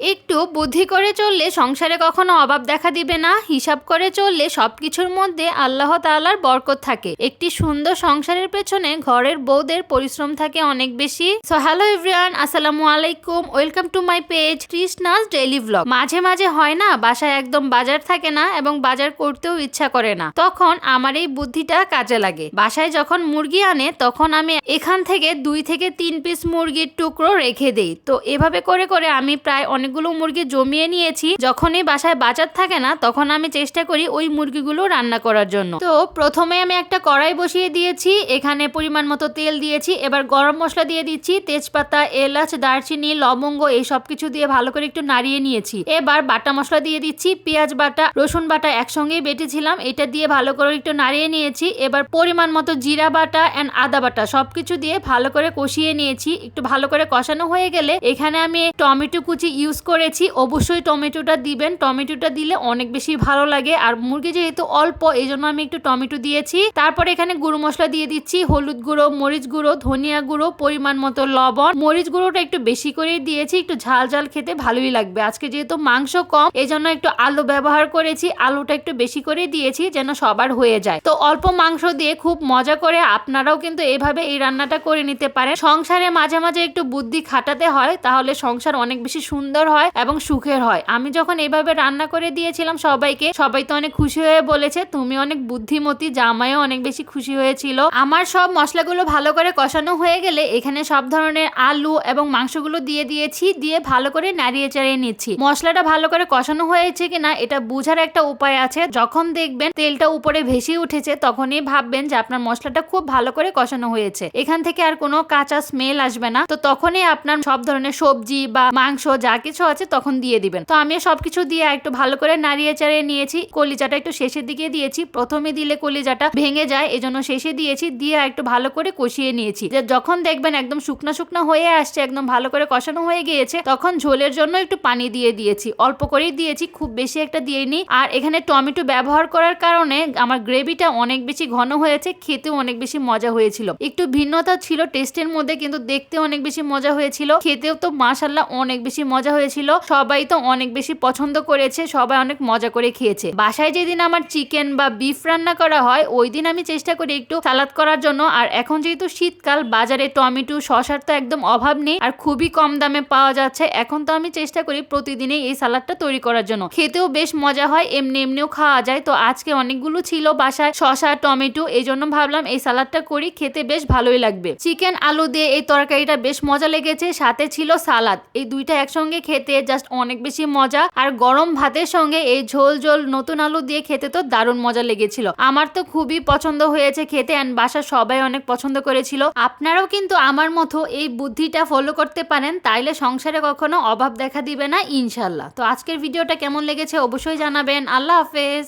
একটু বুদ্ধি করে চললে সংসারে কখনো অভাব দেখা দিবে না, হিসাব করে চললে সবকিছুর মধ্যে আল্লাহ তাআলার বরকত থাকে। একটি সুন্দর সংসারের পেছনে ঘরের বউদের পরিশ্রম থাকে অনেক বেশি। সো হ্যালো এভরিওয়ান আসসালামু আলাইকুম welcome to my page Krishna's daily vlog মাঝে মাঝে হয় না, বাসায় একদম বাজার থাকে না এবং বাজার করতেও ইচ্ছা করে না। তখন আমার এই বুদ্ধিটা কাজে লাগে। বাসায় যখন মুরগি আনে, তখন আমি এখান থেকে দুই থেকে তিন পিস মুরগির টুকরো রেখে দেই। তো এভাবে করে করে আমি প্রায় অনেকগুলো মুরগি জমিয়ে নিয়েছি। যখনই বাসায় বাজার থাকে না, তখন আমি চেষ্টা করি ওই মুরগিগুলো রান্না করার জন্য। তো প্রথমে আমি একটা কড়াই বসিয়ে দিয়েছি, এখানে পরিমাণ মতো তেল দিয়েছি, এবার গরম মশলা দিয়ে দিচ্ছি, তেজপাতা, এলাচ, দারচিনি, লবঙ্গ, এই সব কিছু দিয়ে ভালো করে একটু নাড়িয়ে নিয়েছি। এবার বাটা মশলা দিয়ে দিচ্ছি, পেঁয়াজ বাটা, রসুন বাটা একসঙ্গেই বেটেছিলাম, এটা দিয়ে ভালো করে একটু নাড়িয়ে নিয়েছি, এবার পরিমাণ মতো জিরা বাটা অ্যান্ড আদা বাটা সবকিছু দিয়ে ভালো করে কষিয়ে নিয়েছি, একটু ভালো করে কষানো হয়ে গেলে এখানে আমি টমেটো কুচি ইউজ করেছি, অবশ্যই টমেটোটা দিবেন। টমেটোটা দিলে অনেক বেশি ভালো লাগে। আর মুরগি যেহেতু অল্প এই জন্য আমি একটু টমেটো দিয়েছি। তারপরে এখানে গুঁড়ো মশলা দিয়ে দিচ্ছি, হলুদ গুঁড়ো, মরিচ গুঁড়ো, ধনিয়া গুঁড়ো, পরিমাণ মতো লবণ। মরিচ গুঁড়োটা একটু বেশি করে দিয়েছি, একটু ঝাল ঝাল খেতে ভালোই লাগবে। আজকে যেহেতু মাংস কম এই জন্য একটু আলু ব্যবহার করেছি। আলুটা একটু বেশি করে দিয়েছি যেন সবার হয়ে যায়। তো অল্প মাংস দিয়ে খুব মজা করে আপনারাও কিন্তু এভাবে এই রান্নাটা করে নিতে পারেন। সংসারে মাঝে মাঝে একটু বুদ্ধি খাটাতে হয়, তাহলে সংসার অনেক বেশি সুন্দর হয় এবং সুখের হয়। আমি যখন এইভাবে রান্না করে দিয়েছিলাম সবাইকে, সবাই তো অনেক খুশি হয়ে বলেছে, তুমি অনেক বুদ্ধিমতী, জামাইও অনেক বেশি খুশি হয়েছিল। আমার সব মশলাগুলো ভালো করে কষানো হয়ে গেলে এখানে সব ধরনের আলু এবং মাংসগুলো দিয়ে দিয়েছি, দিয়ে ভালো করে নাড়িয়ে চাড়িয়ে নিচ্ছি। মশলাটা ভালো করে কষানো হয়েছে কিনা এটা বোঝার একটা উপায় আছে। যখন দেখবেন তেলটা উপরে ভেসে উঠেছে, তখনই ভাববেন যে আপনার মশলাটা খুব ভালো করে কষানো হয়েছে। এখান থেকে আর কোনো কাঁচা স্মেল আসবে না। তো তখনই আপনার সব ধরনের সবজি বা মাংস যা কিছু আছে তখন দিয়ে দিবেন। তো আমি সবকিছু দিয়ে একটু ভালো করে নাড়িয়ে চাড়িয়ে নিয়েছি। কলিজাটা একটু শেষের দিকে দিয়েছি। প্রথমে দিলে কলিজাটা ভেঙে যায়, এজন্য শেষে দিয়েছি। দিয়ে একটু ভালো করে কষিয়ে নিয়েছি। যখন দেখবেন একদম শুকনো শুকনো হয়ে আসছে, একদম ভালো করে কষানো হয়ে গিয়েছে, তখন ঝোলের জন্য একটু পানি দিয়ে দিয়েছি। অল্প করেই দিয়েছি, খুব বেশি একটা দিইনি। আর এখানে টমেটো ব্যবহার করার কারণে আমার গ্রেভিটা অনেক বেশি ঘন হয়েছে, খেতেও অনেক বেশি মজা হয়েছিল। একটু ভিন্নতা ছিল, টেস্টের মধ্যে কিন্তু দেখতে অনেক বেশি মজা হয়েছিল। খেতেও তো মাশাল্লাহ অনেক বেশি মজা হয়েছিল সবাই তো অনেক বেশি পছন্দ করেছে, সবাই অনেক মজা করে খেয়েছে। বাসায় যেদিন আমার চিকেন বা বিফ রান্না করা হয়, ওই দিন আমি চেষ্টা করি একটু সালাদ করার জন্য। আর এখন যেহেতু শীতকাল, বাজারে টমেটো শশার তো একদম অভাব নেই, আর খুবই কম দামে পাওয়া যাচ্ছে, এখন তো আমি চেষ্টা করি প্রতিদিনই এই সালাদটা তৈরি করার জন্য। খেতেও বেশ মজা হয়, এমনি এমনিও খাওয়া যায়। তো আজকে অনেকগুলো ছিল বাসায় শশা টমেটো, এই জন্য ভাবলাম এই সালাদটা করি, খেতে বেশ ভালোই লাগবে। চিকেন, আলু দিয়ে এই তরকারিটা বেশ মজা লেগেছে, সাথে ছিল সালাদ। এই দুইটা একসঙ্গে খেতে জাস্ট অনেক বেশি মজা। আর গরম ভাতের সঙ্গে এই ঝোল ঝোল নতুন আলু দিয়ে খেতে তো দারুণ মজা লেগেছিল। আমার তো খুবই পছন্দ হয়েছে খেতে অ্যান্ড বাসা সবাই অনেক পছন্দ করেছিল। আপনারাও কিন্তু আমার মতো এই বুদ্ধিটা ফলো করতে পারেন, তাইলে সংসারে কখনো অভাব দেখা দিবে না ইনশাল্লাহ। তো আজকের ভিডিওটা কেমন লেগেছে অবশ্যই জানাবেন। আল্লাহ হাফেজ।